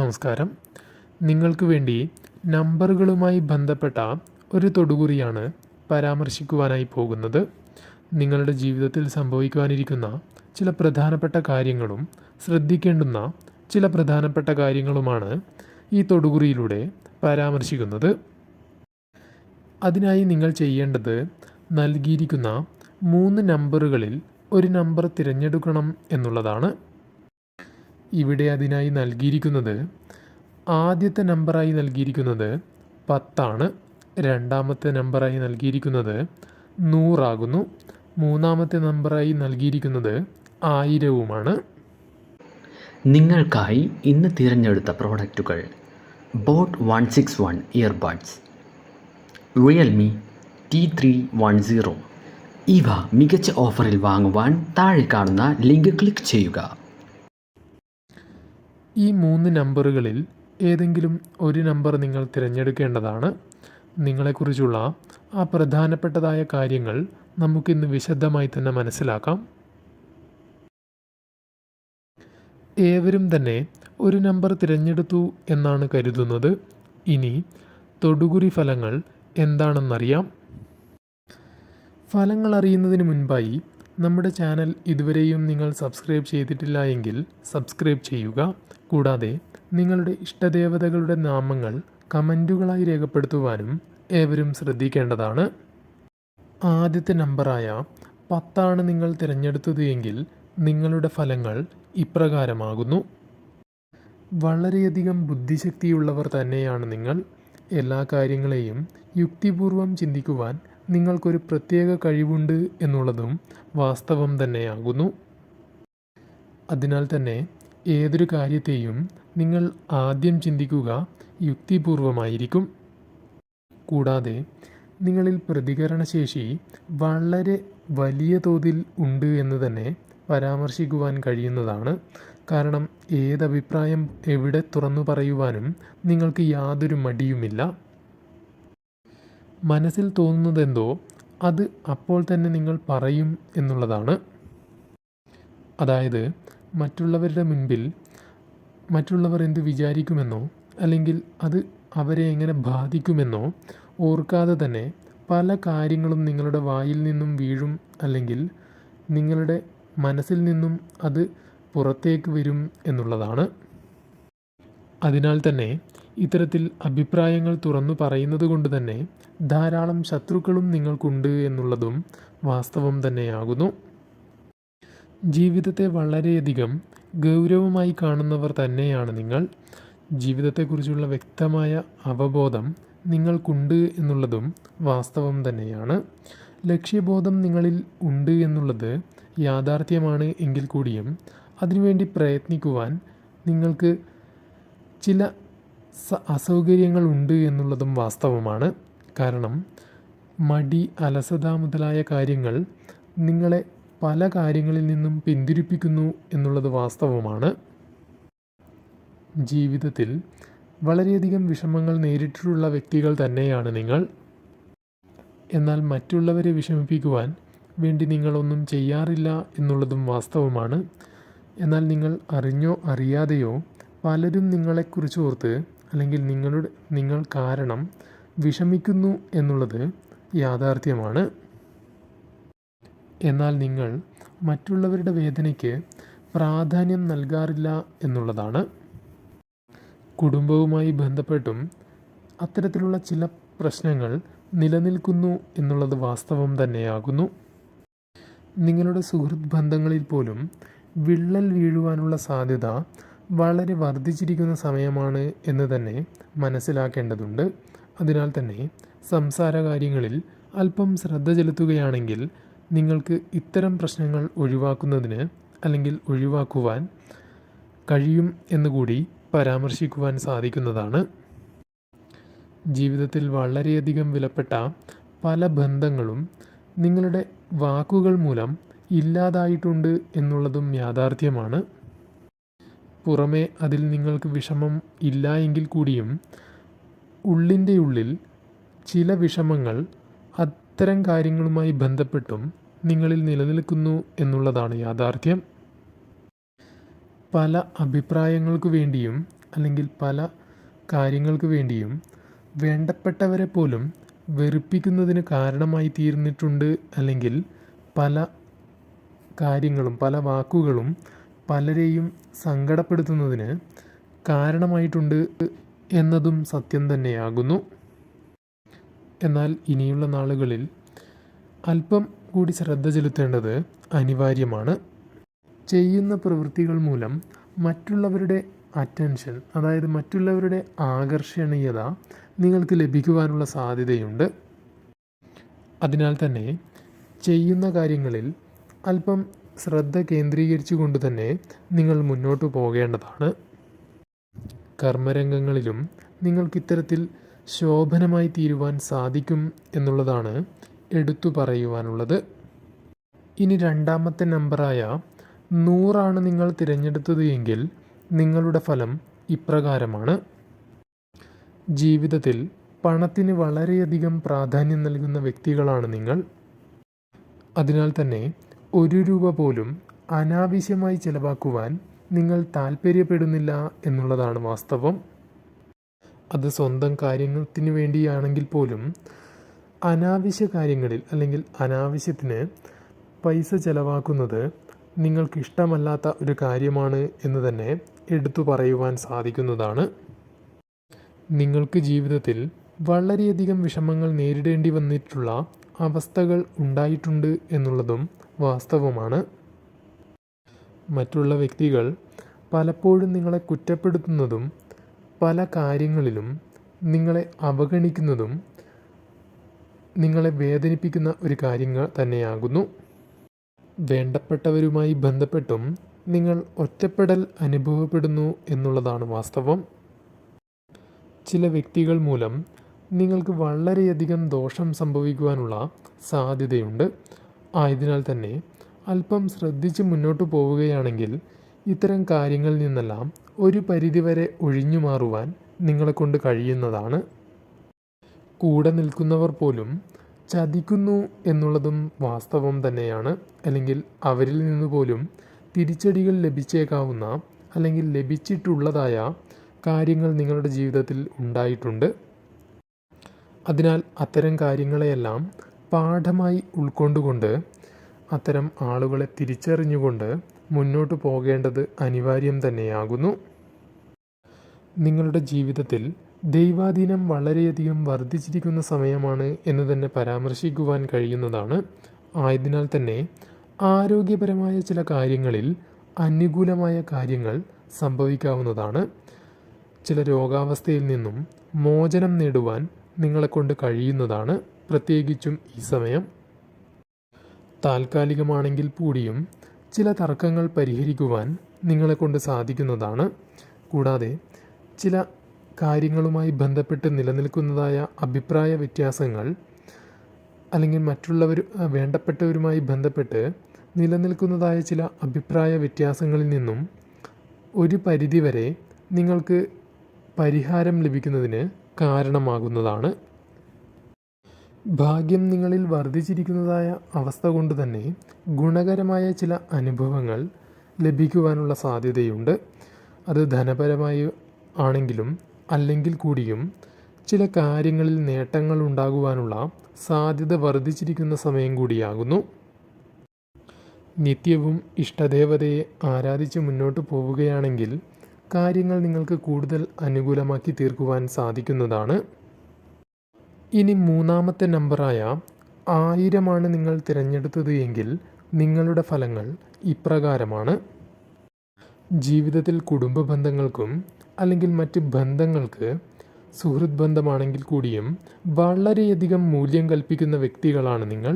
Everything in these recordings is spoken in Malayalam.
നമസ്കാരം. നിങ്ങൾക്ക് വേണ്ടി നമ്പറുകളുമായി ബന്ധപ്പെട്ട ഒരു തൊടുകുറിയാണ് പരാമർശിക്കുവാനായി പോകുന്നത്. നിങ്ങളുടെ ജീവിതത്തിൽ സംഭവിക്കുവാനിരിക്കുന്ന ചില പ്രധാനപ്പെട്ട കാര്യങ്ങളും ശ്രദ്ധിക്കേണ്ടുന്ന ചില പ്രധാനപ്പെട്ട കാര്യങ്ങളുമാണ് ഈ തൊടുകുറിയിലൂടെ പരാമർശിക്കുന്നത്. അതിനായി നിങ്ങൾ ചെയ്യേണ്ടത് നൽകിയിരിക്കുന്ന മൂന്ന് നമ്പറുകളിൽ ഒരു നമ്പർ തിരഞ്ഞെടുക്കണം എന്നുള്ളതാണ്. ഇവിടെ അതിനായി നൽകിയിരിക്കുന്നത് ആദ്യത്തെ നമ്പറായി നൽകിയിരിക്കുന്നത് പത്താണ്. രണ്ടാമത്തെ നമ്പറായി നൽകിയിരിക്കുന്നത് നൂറാകുന്നു. മൂന്നാമത്തെ നമ്പറായി നൽകിയിരിക്കുന്നത് ആയിരവുമാണ്. നിങ്ങൾക്കായി ഇന്ന് തിരഞ്ഞെടുത്ത പ്രോഡക്റ്റുകൾ boat one six one earbuds Realme T three one zero. ഇവ മികച്ച ഓഫറിൽ വാങ്ങുവാൻ താഴെ കാണുന്ന ലിങ്ക് ക്ലിക്ക് ചെയ്യുക. ഈ മൂന്ന് നമ്പറുകളിൽ ഏതെങ്കിലും ഒരു നമ്പർ നിങ്ങൾ തിരഞ്ഞെടുക്കേണ്ടതാണ്. നിങ്ങളെക്കുറിച്ചുള്ള ആ പ്രധാനപ്പെട്ടതായ കാര്യങ്ങൾ നമുക്കിന്ന് വിശദമായി തന്നെ മനസ്സിലാക്കാം. ഏവരും തന്നെ ഒരു നമ്പർ തിരഞ്ഞെടുത്തു എന്നാണ് കരുതുന്നത്. ഇനി തൊടുകുറി ഫലങ്ങൾ എന്താണെന്നറിയാം. ഫലങ്ങൾ അറിയുന്നതിന് മുൻപായി നമ്മുടെ ചാനൽ ഇതുവരെയും നിങ്ങൾ സബ്സ്ക്രൈബ് ചെയ്തിട്ടില്ല എങ്കിൽ സബ്സ്ക്രൈബ് ചെയ്യുക. കൂടാതെ നിങ്ങളുടെ ഇഷ്ടദേവതകളുടെ നാമങ്ങൾ കമന്റുകളായി രേഖപ്പെടുത്തുവാനും ഏവരും ശ്രദ്ധിക്കേണ്ടതാണ്. ആദ്യത്തെ നമ്പറായ പത്താണ് നിങ്ങൾ തിരഞ്ഞെടുത്തത് എങ്കിൽ നിങ്ങളുടെ ഫലങ്ങൾ ഇപ്രകാരമാകുന്നു. വളരെയധികം ബുദ്ധിശക്തിയുള്ളവർ തന്നെയാണ് നിങ്ങൾ. എല്ലാ കാര്യങ്ങളെയും യുക്തിപൂർവം ചിന്തിക്കുവാൻ നിങ്ങൾക്കൊരു പ്രത്യേക കഴിവുണ്ട് എന്നുള്ളതും വാസ്തവം തന്നെയാകുന്നു. അതിനാൽ തന്നെ ഏതൊരു കാര്യത്തെയും നിങ്ങൾ ആദ്യം ചിന്തിക്കുക യുക്തിപൂർവമായിരിക്കും. കൂടാതെ നിങ്ങളിൽ പ്രതികരണശേഷി വളരെ വലിയ തോതിൽ ഉണ്ട് എന്ന് തന്നെ പരാമർശിക്കുവാൻ കഴിയുന്നതാണ്. കാരണം ഏതഭിപ്രായം എവിടെ തുറന്നു പറയുവാനും നിങ്ങൾക്ക് യാതൊരു മടിയുമില്ല. മനസ്സിൽ തോന്നുന്നതെന്തോ അത് അപ്പോൾ തന്നെ നിങ്ങൾ പറയും എന്നുള്ളതാണ്. അതായത് മറ്റുള്ളവരുടെ മുൻപിൽ മറ്റുള്ളവർ എന്ത് വിചാരിക്കുമെന്നോ അല്ലെങ്കിൽ അത് അവരെ എങ്ങനെ ബാധിക്കുമെന്നോ ഓർക്കാതെ തന്നെ പല കാര്യങ്ങളും നിങ്ങളുടെ വായിൽ നിന്നും വീഴും അല്ലെങ്കിൽ നിങ്ങളുടെ മനസ്സിൽ നിന്നും അത് പുറത്തേക്ക് വരും എന്നുള്ളതാണ്. അതിനാൽ തന്നെ ഇത്തരത്തിൽ അഭിപ്രായങ്ങൾ തുറന്നു പറയുന്നത് കൊണ്ട് തന്നെ ധാരാളം ശത്രുക്കളും നിങ്ങൾക്കുണ്ട് എന്നുള്ളതും വാസ്തവം തന്നെയാകുന്നു. ജീവിതത്തെ വളരെയധികം ഗൗരവമായി കാണുന്നവർ തന്നെയാണ് നിങ്ങൾ. ജീവിതത്തെക്കുറിച്ചുള്ള വ്യക്തമായ അവബോധം നിങ്ങൾക്കുണ്ട് എന്നുള്ളതും വാസ്തവം തന്നെയാണ്. ലക്ഷ്യബോധം നിങ്ങളിൽ ഉണ്ട് എന്നുള്ളത് യാഥാർത്ഥ്യമാണ് എങ്കിൽ കൂടിയും അതിനുവേണ്ടി പ്രയത്നിക്കുവാൻ നിങ്ങൾക്ക് ചില അസൗകര്യങ്ങൾ ഉണ്ട് എന്നുള്ളതും വാസ്തവമാണ്. കാരണം മടി അലസത മുതലായ കാര്യങ്ങൾ നിങ്ങളെ പല കാര്യങ്ങളിൽ നിന്നും പിന്തിരിപ്പിക്കുന്നു എന്നുള്ളത് വാസ്തവമാണ്. ജീവിതത്തിൽ വളരെയധികം വിഷമങ്ങൾ നേരിട്ടിട്ടുള്ള വ്യക്തികൾ തന്നെയാണ് നിങ്ങൾ. എന്നാൽ മറ്റുള്ളവരെ വിഷമിപ്പിക്കുവാൻ വേണ്ടി നിങ്ങളൊന്നും ചെയ്യാറില്ല എന്നുള്ളതും വാസ്തവമാണ്. എന്നാൽ നിങ്ങൾ അറിഞ്ഞോ അറിയാതെയോ പലരും നിങ്ങളെക്കുറിച്ച് ഓർത്ത് അല്ലെങ്കിൽ നിങ്ങളുടെ നിങ്ങൾ കാരണം വിഷമിക്കുന്നു എന്നുള്ളത് യാഥാർത്ഥ്യമാണ്. എന്നാൽ നിങ്ങൾ മറ്റുള്ളവരുടെ വേദനയ്ക്ക് പ്രാധാന്യം നൽകാറില്ല എന്നുള്ളതാണ്. കുടുംബവുമായി ബന്ധപ്പെട്ടും അത്തരത്തിലുള്ള ചില പ്രശ്നങ്ങൾ നിലനിൽക്കുന്നു എന്നുള്ളത് വാസ്തവം തന്നെയാകുന്നു. നിങ്ങളുടെ സുഹൃത്ത് ബന്ധങ്ങളിൽ പോലും വിള്ളൽ വീഴുവാനുള്ള സാധ്യത വളരെ വർദ്ധിച്ചിരിക്കുന്ന സമയമാണ് എന്ന് തന്നെ മനസ്സിലാക്കേണ്ടതുണ്ട്. അതിനാൽ തന്നെ സംസാര കാര്യങ്ങളിൽ അല്പം ശ്രദ്ധ ചെലുത്തുകയാണെങ്കിൽ നിങ്ങൾക്ക് ഇത്തരം പ്രശ്നങ്ങൾ ഒഴിവാക്കുന്നതിന് അല്ലെങ്കിൽ ഒഴിവാക്കുവാൻ കഴിയും എന്നുകൂടി പരാമർശിക്കുവാൻ സാധിക്കുന്നതാണ്. ജീവിതത്തിൽ വളരെയധികം വിലപ്പെട്ട പല ബന്ധങ്ങളും നിങ്ങളുടെ വാക്കുകൾ മൂലം ഇല്ലാതായിട്ടുണ്ട് എന്നുള്ളതും യാഥാർത്ഥ്യമാണ്. പുറമേ അതിൽ നിങ്ങൾക്ക് വിഷമം ഇല്ല എങ്കിൽ കൂടിയും ഉള്ളിന്റെ ഉള്ളിൽ ചില വിഷമങ്ങൾ അത്തരം കാര്യങ്ങളുമായി ബന്ധപ്പെട്ടും നിങ്ങളിൽ നിലനിൽക്കുന്നു എന്നുള്ളതാണ് യാഥാർത്ഥ്യം. പല അഭിപ്രായങ്ങൾക്ക് വേണ്ടിയും അല്ലെങ്കിൽ പല കാര്യങ്ങൾക്ക് വേണ്ടിയും വേണ്ടപ്പെട്ടവരെ പോലും വെറുപ്പിക്കുന്നതിന് കാരണമായി തീർന്നിട്ടുണ്ട് അല്ലെങ്കിൽ പല കാര്യങ്ങളും പല വാക്കുകളും പലരെയും സങ്കടപ്പെടുത്തുന്നതിന് കാരണമായിട്ടുണ്ട് എന്നതും സത്യം തന്നെയാകുന്നു. എന്നാൽ ഇനിയുള്ള നാളുകളിൽ അല്പം കൂടി ശ്രദ്ധ ചെലുത്തേണ്ടത് അനിവാര്യമാണ്. ചെയ്യുന്ന പ്രവൃത്തികൾ മൂലം മറ്റുള്ളവരുടെ അറ്റൻഷൻ അതായത് മറ്റുള്ളവരുടെ ആകർഷണീയത നിങ്ങൾക്ക് ലഭിക്കുവാനുള്ള സാധ്യതയുണ്ട്. അതിനാൽ തന്നെ ചെയ്യുന്ന കാര്യങ്ങളിൽ അല്പം ശ്രദ്ധ കേന്ദ്രീകരിച്ചുകൊണ്ട് തന്നെ നിങ്ങൾ മുന്നോട്ട് പോകേണ്ടതാണ്. കർമ്മരംഗങ്ങളിലും നിങ്ങൾക്ക് ഇത്തരത്തിൽ ശോഭനമായി തീരുവാൻ സാധിക്കും എന്നുള്ളതാണ് എടുത്തു പറയുവാനുള്ളത്. ഇനി രണ്ടാമത്തെ നമ്പറായ നൂറാണ് നിങ്ങൾ തിരഞ്ഞെടുത്തത് എങ്കിൽ നിങ്ങളുടെ ഫലം ഇപ്രകാരമാണ്. ജീവിതത്തിൽ പണത്തിന് വളരെയധികം പ്രാധാന്യം നൽകുന്ന വ്യക്തികളാണ് നിങ്ങൾ. അതിനാൽ തന്നെ ഒരു രൂപ പോലും അനാവശ്യമായി ചിലവാക്കുവാൻ നിങ്ങൾ താല്പര്യപ്പെടുന്നില്ല എന്നുള്ളതാണ് വാസ്തവം. അത് സ്വന്തം കാര്യത്തിന് വേണ്ടിയാണെങ്കിൽ പോലും അനാവശ്യ കാര്യങ്ങളിൽ അല്ലെങ്കിൽ അനാവശ്യത്തിന് പൈസ ചിലവാക്കുന്നത് നിങ്ങൾക്ക് ഇഷ്ടമല്ലാത്ത ഒരു കാര്യമാണ് എന്ന് തന്നെ എടുത്തു പറയുവാൻ സാധിക്കുന്നതാണ്. നിങ്ങൾക്ക് ജീവിതത്തിൽ വളരെയധികം വിഷമങ്ങൾ നേരിടേണ്ടി വന്നിട്ടുള്ള അവസ്ഥകൾ ഉണ്ടായിട്ടുണ്ട് എന്നുള്ളതും വാസ്തവമാണ്. മറ്റുള്ള വ്യക്തികൾ പലപ്പോഴും നിങ്ങളെ കുറ്റപ്പെടുത്തുന്നതും പല കാര്യങ്ങളിലും നിങ്ങളെ അവഗണിക്കുന്നതും നിങ്ങളെ വേദനിപ്പിക്കുന്ന ഒരു കാര്യങ്ങൾ തന്നെയാകുന്നു. വേണ്ടപ്പെട്ടവരുമായി ബന്ധപ്പെട്ടും നിങ്ങൾ ഒറ്റപ്പെടൽ അനുഭവപ്പെടുന്നു എന്നുള്ളതാണ് വാസ്തവം. ചില വ്യക്തികൾ മൂലം നിങ്ങൾക്ക് വളരെയധികം ദോഷം സംഭവിക്കുവാനുള്ള സാധ്യതയുണ്ട്. ആയതിനാൽ തന്നെ അല്പം ശ്രദ്ധിച്ച് മുന്നോട്ട് പോവുകയാണെങ്കിൽ ഇത്തരം കാര്യങ്ങളിൽ നിന്നെല്ലാം ഒരു പരിധിവരെ ഒഴിഞ്ഞു മാറുവാൻ നിങ്ങളെക്കൊണ്ട് കഴിയുന്നതാണ്. കൂടെ നിൽക്കുന്നവർ പോലും ചതിക്കുന്നു എന്നുള്ളതും വാസ്തവം തന്നെയാണ്. അല്ലെങ്കിൽ അവരിൽ നിന്ന് പോലും തിരിച്ചടികൾ ലഭിച്ചേക്കാവുന്ന അല്ലെങ്കിൽ ലഭിച്ചിട്ടുള്ളതായ കാര്യങ്ങൾ നിങ്ങളുടെ ജീവിതത്തിൽ ഉണ്ടായിട്ടുണ്ട്. അതിനാൽ അത്തരം കാര്യങ്ങളെയെല്ലാം പാഠമായി ഉൾക്കൊണ്ടുകൊണ്ട് അത്തരം ആളുകളെ തിരിച്ചറിഞ്ഞുകൊണ്ട് മുന്നോട്ട് പോകേണ്ടത് അനിവാര്യം തന്നെയാകുന്നു. നിങ്ങളുടെ ജീവിതത്തിൽ ദൈവാധീനം വളരെയധികം വർദ്ധിച്ചിരിക്കുന്ന സമയമാണ് എന്ന് തന്നെ പരാമർശിക്കുവാൻ കഴിയുന്നതാണ്. ആയതിനാൽ തന്നെ ആരോഗ്യപരമായ ചില കാര്യങ്ങളിൽ അനുകൂലമായ കാര്യങ്ങൾ സംഭവിക്കാവുന്നതാണ്. ചില രോഗാവസ്ഥയിൽ നിന്നും മോചനം നേടുവാൻ നിങ്ങളെക്കൊണ്ട് കഴിയുന്നതാണ്. പ്രത്യേകിച്ചും ഈ സമയം. താൽക്കാലികമാണെങ്കിൽ കൂടിയും ചില തർക്കങ്ങൾ പരിഹരിക്കുവാൻ നിങ്ങളെക്കൊണ്ട് സാധിക്കുന്നതാണ്. കൂടാതെ ചില കാര്യങ്ങളുമായി ബന്ധപ്പെട്ട് നിലനിൽക്കുന്നതായ അഭിപ്രായ വ്യത്യാസങ്ങൾ അല്ലെങ്കിൽ മറ്റുള്ളവർ വേണ്ടപ്പെട്ടവരുമായി ബന്ധപ്പെട്ട് നിലനിൽക്കുന്നതായ ചില അഭിപ്രായ വ്യത്യാസങ്ങളിൽ നിന്നും ഒരു പരിധിവരെ നിങ്ങൾക്ക് പരിഹാരം ലഭിക്കുന്നതിന് കാരണമാകുന്നതാണ്. ഭാഗ്യം നിങ്ങളിൽ വർദ്ധിച്ചിരിക്കുന്നതായ അവസ്ഥ കൊണ്ട് തന്നെ ഗുണകരമായ ചില അനുഭവങ്ങൾ ലഭിക്കുവാനുള്ള സാധ്യതയുണ്ട്. അത് ധനപരമായി ആണെങ്കിലും അല്ലെങ്കിൽ കൂടിയും ചില കാര്യങ്ങളിൽ നേട്ടങ്ങൾ ഉണ്ടാകുവാനുള്ള സാധ്യത വർദ്ധിച്ചിരിക്കുന്ന സമയം കൂടിയാകുന്നു. നിത്യവും ഇഷ്ടദേവതയെ ആരാധിച്ച് മുന്നോട്ട് പോവുകയാണെങ്കിൽ കാര്യങ്ങൾ നിങ്ങൾക്ക് കൂടുതൽ അനുകൂലമാക്കി തീർക്കുവാൻ സാധിക്കുന്നതാണ്. ഇനി മൂന്നാമത്തെ നമ്പറായ ആയിരമാണ് നിങ്ങൾ തിരഞ്ഞെടുത്തത് എങ്കിൽ നിങ്ങളുടെ ഫലങ്ങൾ ഇപ്രകാരമാണ്. ജീവിതത്തിൽ കുടുംബ ബന്ധങ്ങൾക്കും അല്ലെങ്കിൽ മറ്റ് ബന്ധങ്ങൾക്ക് സുഹൃത് ബന്ധമാണെങ്കിൽ കൂടിയും വളരെയധികം മൂല്യം കൽപ്പിക്കുന്ന വ്യക്തികളാണ് നിങ്ങൾ.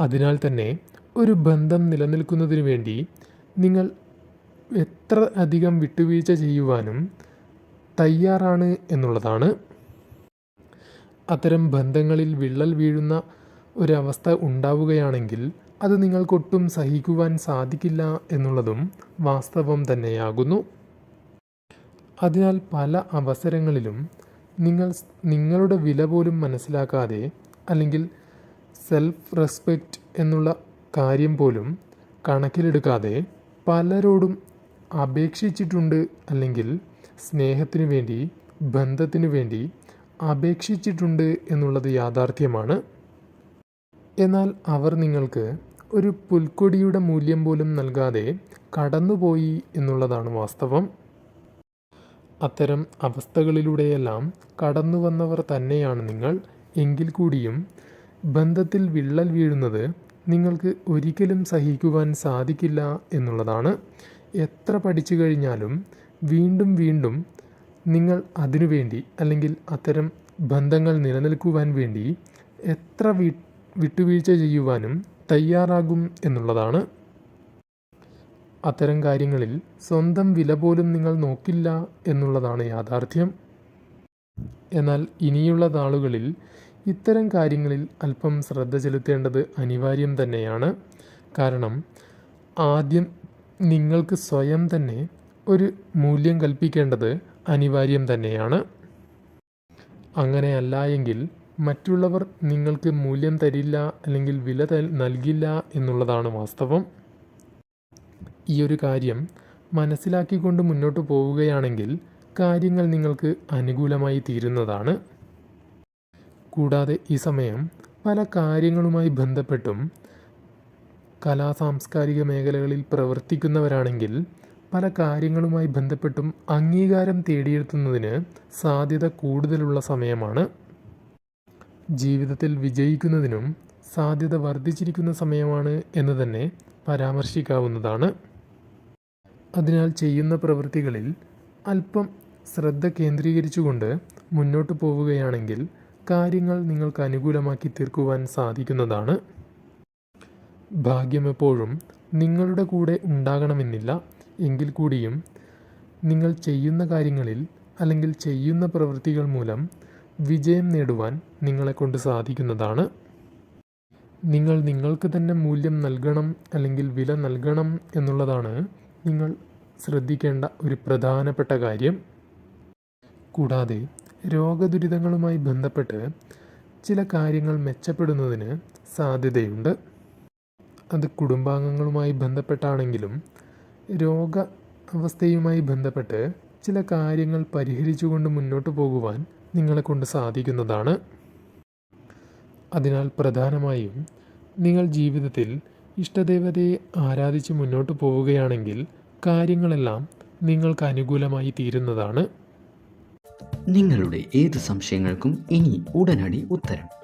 അതിനാൽ തന്നെ ഒരു ബന്ധം നിലനിൽക്കുന്നതിന് വേണ്ടി നിങ്ങൾ എത്ര അധികം വിട്ടുവീഴ്ച ചെയ്യുവാനും തയ്യാറാണ് എന്നുള്ളതാണ്. അത്തരം ബന്ധങ്ങളിൽ വിള്ളൽ വീഴുന്ന ഒരവസ്ഥ ഉണ്ടാവുകയാണെങ്കിൽ അത് നിങ്ങൾക്കൊട്ടും സഹിക്കുവാൻ സാധിക്കില്ല എന്നുള്ളതും വാസ്തവം തന്നെയാകുന്നു. അതിനാൽ പല അവസരങ്ങളിലും നിങ്ങൾ നിങ്ങളുടെ വില പോലും മനസ്സിലാക്കാതെ അല്ലെങ്കിൽ സെൽഫ് റെസ്പെക്റ്റ് എന്നുള്ള കാര്യം പോലും കണക്കിലെടുക്കാതെ പലരോടും അപേക്ഷിച്ചിട്ടുണ്ട് അല്ലെങ്കിൽ സ്നേഹത്തിനു വേണ്ടി ബന്ധത്തിനു വേണ്ടി അപേക്ഷിച്ചിട്ടുണ്ട് എന്നുള്ളത് യാഥാർത്ഥ്യമാണ്. എന്നാൽ അവർ നിങ്ങൾക്ക് ഒരു പുൽക്കൊടിയുടെ മൂല്യം പോലും നൽകാതെ കടന്നുപോയി എന്നുള്ളതാണ് വാസ്തവം. അത്തരം അവസ്ഥകളിലൂടെയെല്ലാം കടന്നു വന്നവർ തന്നെയാണ് നിങ്ങൾ. എങ്കിൽ കൂടിയും ബന്ധത്തിൽ വിള്ളൽ വീഴുന്നത് നിങ്ങൾക്ക് ഒരിക്കലും സഹിക്കുവാൻ സാധിക്കില്ല എന്നുള്ളതാണ്. എത്ര പഠിച്ചു കഴിഞ്ഞാലും വീണ്ടും വീണ്ടും നിങ്ങൾ അതിനുവേണ്ടി അല്ലെങ്കിൽ അത്തരം ബന്ധങ്ങൾ നിലനിൽക്കുവാൻ വേണ്ടി എത്ര വിട്ടുവീഴ്ച ചെയ്യുവാനും തയ്യാറാകും എന്നുള്ളതാണ്. അത്തരം കാര്യങ്ങളിൽ സ്വന്തം വില പോലും നിങ്ങൾ നോക്കില്ല എന്നുള്ളതാണ് യാഥാർത്ഥ്യം. എന്നാൽ ഇനിയുള്ള നാളുകളിൽ ഇത്തരം കാര്യങ്ങളിൽ അല്പം ശ്രദ്ധ ചെലുത്തേണ്ടത് അനിവാര്യം തന്നെയാണ്. കാരണം ആദ്യം നിങ്ങൾക്ക് സ്വയം തന്നെ ഒരു മൂല്യം കൽപ്പിക്കേണ്ടത് അനിവാര്യം തന്നെയാണ്. അങ്ങനെയല്ല എങ്കിൽ മറ്റുള്ളവർ നിങ്ങൾക്ക് മൂല്യം തരില്ല അല്ലെങ്കിൽ വില നൽകില്ല എന്നുള്ളതാണ് വാസ്തവം. ഈ ഒരു കാര്യം മനസ്സിലാക്കിക്കൊണ്ട് മുന്നോട്ട് പോവുകയാണെങ്കിൽ കാര്യങ്ങൾ നിങ്ങൾക്ക് അനുകൂലമായി തീരുന്നതാണ്. കൂടാതെ ഈ സമയം പല കാര്യങ്ങളുമായി ബന്ധപ്പെട്ടും കലാ സാംസ്കാരിക മേഖലകളിൽ പ്രവർത്തിക്കുന്നവരാണെങ്കിൽ പല കാര്യങ്ങളുമായി ബന്ധപ്പെട്ടും അംഗീകാരം തേടിയെത്തുന്നതിന് സാധ്യത കൂടുതലുള്ള സമയമാണ്. ജീവിതത്തിൽ വിജയിക്കുന്നതിനും സാധ്യത വർദ്ധിച്ചിരിക്കുന്ന സമയമാണ് എന്ന് തന്നെ പരാമർശിക്കാവുന്നതാണ്. അതിനാൽ ചെയ്യുന്ന പ്രവൃത്തികളിൽ അല്പം ശ്രദ്ധ കേന്ദ്രീകരിച്ചുകൊണ്ട് മുന്നോട്ട് പോവുകയാണെങ്കിൽ കാര്യങ്ങൾ നിങ്ങൾക്ക് അനുകൂലമാക്കി തീർക്കുവാൻ സാധിക്കുന്നതാണ്. ഭാഗ്യമെപ്പോഴും നിങ്ങളുടെ കൂടെ ഉണ്ടാകണമെന്നില്ല. എങ്കിൽ കൂടിയും നിങ്ങൾ ചെയ്യുന്ന കാര്യങ്ങളിൽ അല്ലെങ്കിൽ ചെയ്യുന്ന പ്രവൃത്തികൾ മൂലം വിജയം നേടുവാൻ നിങ്ങളെക്കൊണ്ട് സാധിക്കുന്നതാണ്. നിങ്ങൾ നിങ്ങൾക്ക് തന്നെ മൂല്യം നൽകണം അല്ലെങ്കിൽ വില നൽകണം എന്നുള്ളതാണ് നിങ്ങൾ ശ്രദ്ധിക്കേണ്ട ഒരു പ്രധാനപ്പെട്ട കാര്യം. കൂടാതെ രോഗദുരിതങ്ങളുമായി ബന്ധപ്പെട്ട് ചില കാര്യങ്ങൾ മെച്ചപ്പെടുന്നതിന് സാധ്യതയുണ്ട്. അത് കുടുംബാംഗങ്ങളുമായി ബന്ധപ്പെട്ടാണെങ്കിലും രോഗ അവസ്ഥയുമായി ബന്ധപ്പെട്ട് ചില കാര്യങ്ങൾ പരിഹരിച്ചുകൊണ്ട് മുന്നോട്ട് പോകുവാൻ നിങ്ങളെക്കൊണ്ട് സാധിക്കുന്നതാണ്. അതിനാൽ പ്രധാനമായും നിങ്ങൾ ജീവിതത്തിൽ ഇഷ്ടദേവതയെ ആരാധിച്ച് മുന്നോട്ട് പോവുകയാണെങ്കിൽ കാര്യങ്ങളെല്ലാം നിങ്ങൾക്ക് അനുകൂലമായി തീരുന്നതാണ്. നിങ്ങളുടെ ഏത് സംശയങ്ങൾക്കും ഇനി ഉടനടി ഉത്തരം.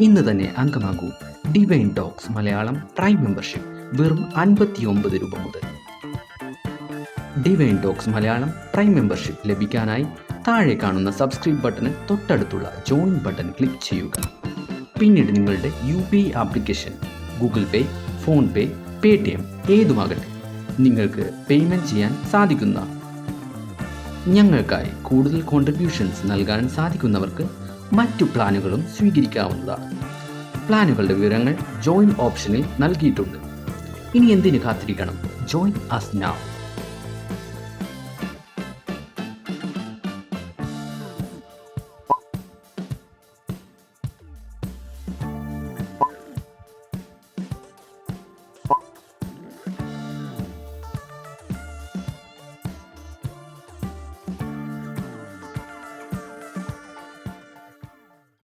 ഇന്ന് തന്നെ അംഗമാകൂ Divine Talks Malayalam prime membership വെറും അൻപത്തി ഒമ്പത് രൂപ മുതൽ. Divine Talks Malayalam prime membership ലഭിക്കാനായി താഴെ കാണുന്ന സബ്സ്ക്രൈബ് ബട്ടണിൽ തൊട്ടടുത്തുള്ള ജോയിൻ ബട്ടൺ ക്ലിക്ക് ചെയ്യുക. പിന്നീട് നിങ്ങളുടെ U P application Google Pay PhonePe Paytm ഏതുമാകട്ടെ നിങ്ങൾക്ക് പേയ്മെന്റ് ചെയ്യാൻ സാധിക്കുന്ന. ഞങ്ങൾക്കായി കൂടുതൽ കോൺട്രിബ്യൂഷൻസ് നൽകാൻ സാധിക്കുന്നവർക്ക് മറ്റു പ്ലാനുകളും സ്വീകരിക്കാവുന്നതാണ്. പ്ലാനുകളുടെ വിവരങ്ങൾ ജോയിൻ ഓപ്ഷനിൽ നൽകിയിട്ടുണ്ട്. ഇനി എന്തിനു കാത്തിരിക്കണം? ജോയിൻ അസ് നാവ്.